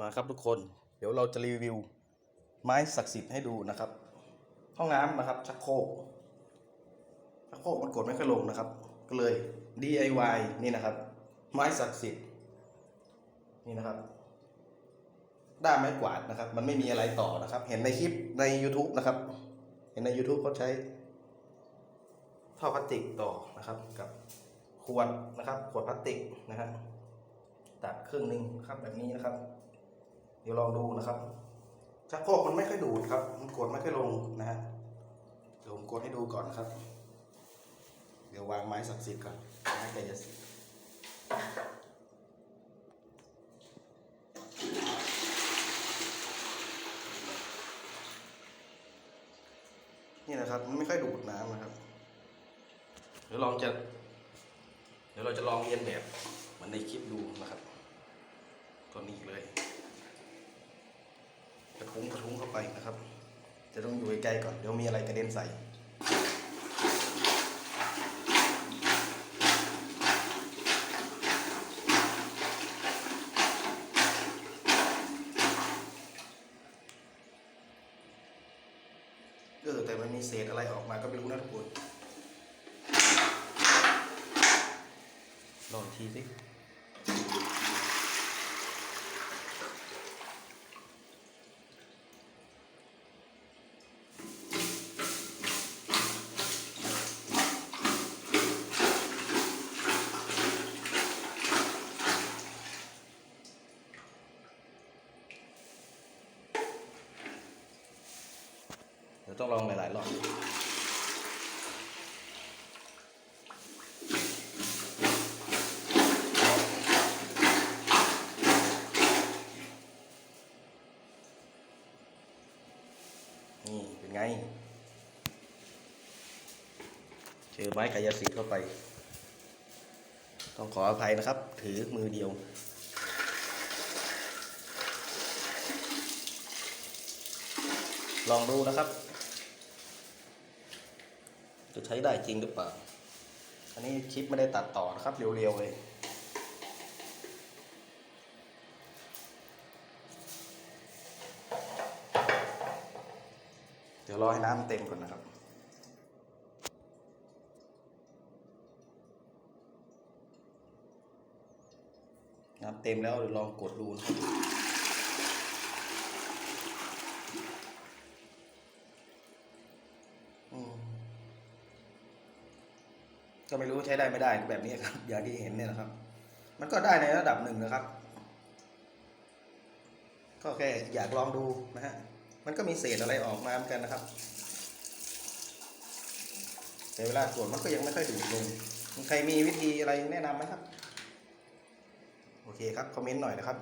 มาครับทุกคน เดี๋ยวเราจะรีวิว ไม้ศักดิ์สิทธิ์ให้ดูนะครับ ห้องน้ำนะครับชักโครกชักโครกมันกดไม่ค่อยลงนะครับ ก็เลย DIY นี่นะครับ ไม้ศักดิ์สิทธิ์นี่นะครับ ด้ามไม้กวาดนะครับ มันไม่มีอะไรต่อนะครับ เห็นในคลิปใน YouTube นะครับ เห็นใน YouTube เขาใช้ท่อพลาสติกต่อนะครับกับขวดนะครับขวดพลาสติกนะครับตัดครึ่งหนึ่งครับแบบนี้นะครับ เดี๋ยวลองดูนะครับชักโครกมันไม่ค่อยดูดครับ มันกดไม่ค่อยลงนะฮะเดี๋ยวผมกดให้ดูก่อนครับ เดี๋ยววางไม้ศักดิ์สิทธิ์ก่อนไม้กยสิทธิ์นี่นะครับ มันไม่ค่อยดูดน้ำนะครับ เดี๋ยวลองจะ เดี๋ยวเราจะลองเรียนแบบเหมือนในคลิปดูนะครับก็นี่เลย ทุ้งกระทุ้งเข้าไปนะครับ จะต้องอยู่ใกล้ๆก่อน เดี๋ยวมีอะไรกระเด็นใส่เออแต่มันมีเศษอะไรออกมาก็ไม่รู้นะทุกคนลองทีสิ เดี๋ยว ต้องลองหลายๆรอบนี่เป็นไง เจอไม้กายสิทธิ์เข้าไป ต้องขออภัยนะครับ ถือมือเดียวลองดูนะครับ จะใช้ได้จริงหรือเปล่า อันนี้คลิปไม่ได้ตัดต่อนะครับ เรียวๆเลย เดี๋ยวรอให้น้ำเต็มก่อนนะครับน้ำเต็มแล้วเดี๋ยวลองกดดูนะครับ ก็ไม่รู้ใช้ได้ไม่ได้แบบนี้ครับ อย่างที่เห็นเนี่ยนะครับ มันก็ได้ในระดับหนึ่งนะครับ ก็แค่อยากลองดูนะฮะมันก็มีเศษอะไรออกมาเหมือนกันนะครับแต่เวลาตรวจมันก็ยังไม่ค่อยดูดลงใครมีวิธีอะไรแนะนำไหมครับ โอเคครับ คอมเมนต์หน่อยนะครับ